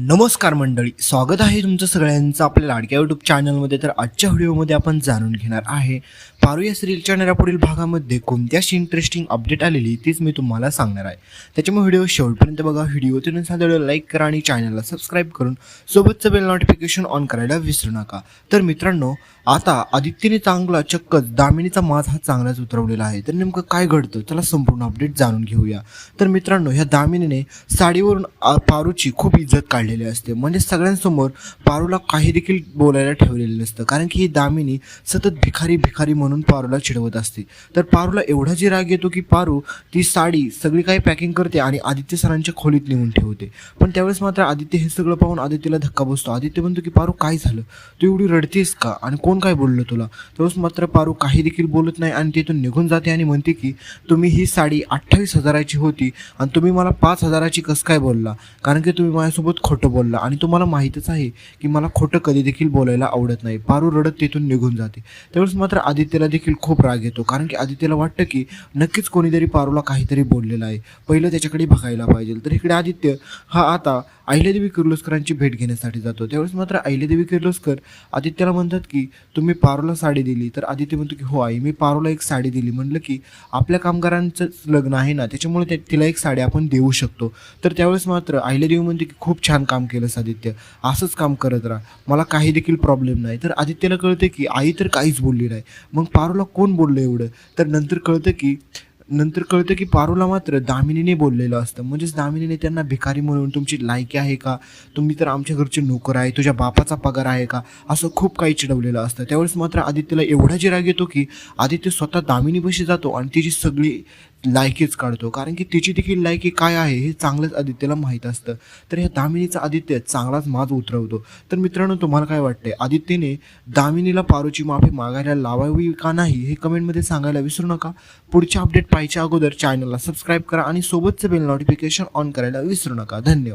नमस्कार मंडळी स्वागत आहे तुमचं सगळ्यांचं आपल्या लाडक्या यूट्यूब चॅनलमध्ये तर आजच्या व्हिडिओमध्ये आपण जाणून घेणार आहे पारू या सिरियल चॅनलच्या पुढील भागामध्ये कोणत्याशी इंटरेस्टिंग अपडेट आलेली तीच मी तुम्हाला सांगणार आहे. त्याच्यामुळे व्हिडिओ शेवटपर्यंत बघा व्हिडिओ तिथून साधा लाईक करा आणि चॅनलला सबस्क्राईब करून सोबतचं बेल नोटिफिकेशन ऑन करायला विसरू नका. तर मित्रांनो आता आदित्यने चांगला चक्क दामिनीचा माज हा चांगलाच उतरवलेला आहे. तर नेमकं काय घडतं? त्याला संपूर्ण अपडेट जाणून घेऊया. तर मित्रांनो ह्या दामिनीने साडीवरून पारूची खूप इज्जत काढली. काढलेले असते. म्हणजे सगळ्यांसमोर पारूला काही देखील बोलायला ठेवलेलं नसतं. कारण की ही दामिनी सतत भिखारी भिखारी म्हणून पारूला चिडवत असते. तर पारूला एवढा जी राग येतो की पारू ती साडी सगळी काही पॅकिंग करते आणि आदित्य सरांच्या खोलीत नेऊन ठेवते. पण त्यावेळेस मात्र आदित्य हे सगळं पाहून आदित्यला धक्का बसतो. आदित्य म्हणतो की पारू काय झालं? तू एवढी रडतेस का? आणि कोण काय बोललं तुला? तेव्हाच मात्र पारू काही देखील बोलत नाही आणि तिथून निघून जाते आणि म्हणते की तुम्ही ही साडी अठ्ठावीस हजाराची होती आणि तुम्ही मला पाच हजाराची कसं काय बोलला? कारण की तुम्ही माझ्यासोबत खोट खोटं बोलला. आणि तुम्हाला माहीतच आहे की मला खोटं कधी देखील बोलायला आवडत नाही. पारू रडत तिथून निघून जाते. त्यावेळेस मात्र आदित्यला देखील खूप राग येतो. कारण की आदित्यला वाटतं की नक्कीच कोणीतरी पारूला काहीतरी बोललेलं आहे. पहिलं त्याच्याकडे बघायला पाहिजे. तर इकडे आदित्य हा आता अहिल्यादेवी किर्लोस्करांची भेट घेण्यासाठी जातो. त्यावेळेस मात्र अहिल्यादेवी किर्लोस्कर आदित्यला म्हणतात की तुम्ही पारूला साडी दिली. तर आदित्य म्हणतो की हो आई मी पारूला एक साडी दिली. म्हणलं की आपल्या कामगारांचंच लग्न आहे ना त्याच्यामुळे त्या तिला एक साडी आपण देऊ शकतो. तर त्यावेळेस मात्र अहिल्यादेवी म्हणते की खूप छान काम केलंस आदित्य. असंच काम करत राहा. मला काही देखील प्रॉब्लेम नाही. तर आदित्यला कळते की आई तर काहीच बोलली नाही. मग पारूला कोण बोललं एवढं? तर नंतर कळतं की नंतर कळतं की पारूला मात्र दामिनीने बोललेलं असतं. म्हणजेच दामिनीने त्यांना भिकारी म्हणून तुमची लायकी आहे का? तुम्ही तर आमच्या घरचे नोकर आहे. तुझ्या बापाचा पगार आहे का? असं खूप काही चिडवलेलं असतं. त्यावेळेस मात्र आदित्यला एवढा जी राग येतो की आदित्य स्वतः दामिनीपाशी जातो आणि तिची सगळी लायकीच काढतो. कारण की तिची देखील लायकी काय आहे हे चांगलंच आदित्यला माहीत असतं. तर ह्या दामिनीचा आदित्य चांगलाच माज उतरवतो. तर मित्रांनो तुम्हाला काय वाटते आदित्यने दामिनीला पारूची माफी मागायला लावावी का नाही हे कमेंटमध्ये सांगायला विसरू नका. पुढच्या अपडेट पाहिजे अगोदर चॅनलला सबस्क्राईब करा आणि सोबतचं बेल नोटिफिकेशन ऑन करायला विसरू नका. धन्यवाद.